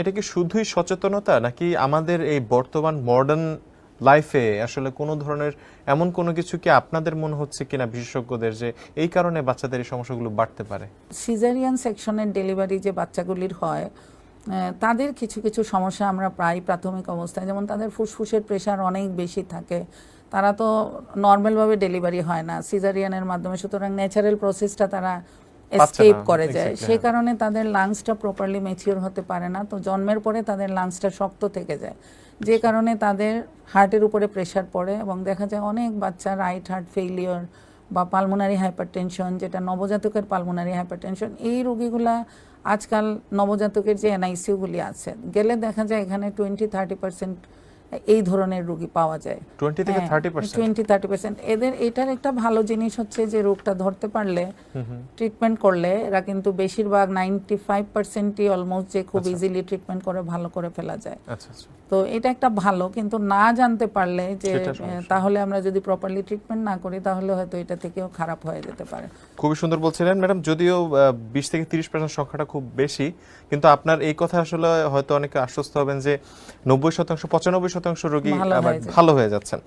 এটা কি শুধুই সচেতনতা নাকি আমাদের এই বর্তমান মডার্ন লাইফে আসলে কোনো ধরনের এমন কোনো কিছু কি আপনাদের মনে হচ্ছে কিনা বিশেষজ্ঞদের যে এই কারণে বাচ্চাদের এই সমস্যাগুলো বাড়তে পারে? সিজারিয়ান সেকশনের ডেলিভারি যে বাচ্চাগুলির হয় তাদের কিছু কিছু সমস্যা আমরা প্রায় প্রাথমিক অবস্থায়, যেমন তাদের ফুসফুসের প্রেশার অনেক বেশি থাকে। তারা তো নর্মালভাবে ডেলিভারি হয় না। সিজারিয়ানের মাধ্যমে সুতরাং ন্যাচারাল প্রসেসটা তারা এসকেপ করে যায়। সে। কারণে তাদের লাংসটা প্রপারলি ম্যাচিওর হতে পারে না। তো জন্মের পরে তাদের লাংসটা শক্ত থেকে যায়। যে কারণে তাদের হার্টের উপরে প্রেশার পড়ে এবং দেখা যায় অনেক বাচ্চা রাইট হার্ট ফেইলিওর বা পালমোনারি হাইপারটেনশন যেটা নবজাতকের পালমোনারি হাইপারটেনশন এই রোগীগুলা আজকাল নবজাতকের যে এনআইসিউগুলি আছে গেলে দেখা যায় এখানে টোয়েন্টি থার্টি পার্সেন্ট এই ধরনের রোগী পাওয়া যায়। টোয়েন্টি থেকে thirty percent twenty thirty percent এদের এটার একটা ভালো জিনিস হচ্ছে যে রোগটা ধরতে পারলে ট্রিটমেন্ট করলে এরা কিন্তু বেশিরভাগ নাইনটি ফাইভ পার্সেন্টই অলমোস্ট যে খুব ইজিলি ট্রিটমেন্ট করে ভালো করে ফেলা যায়। আচ্ছা আচ্ছা। তো এটা একটা ভালো কিন্তু না জানতে পারলে যে। তাহলে আমরা যদি প্রপারলি ট্রিটমেন্ট না করি তাহলে হয়তো এটা থেকেও খারাপ হয়ে যেতে পারে। খুবই সুন্দর বলছিলেন। ম্যাডাম যদিও বিশ থেকে তিরিশ পার্সেন্ট সংখ্যাটা খুব বেশি কিন্তু আপনার এই কথা আসলে হয়তো অনেকে আশ্বস্ত হবেন যে নব্বই শতাংশ পঁচানব্বই শতাংশ রোগী ভালো আবার ভালো হয়ে যাচ্ছেন।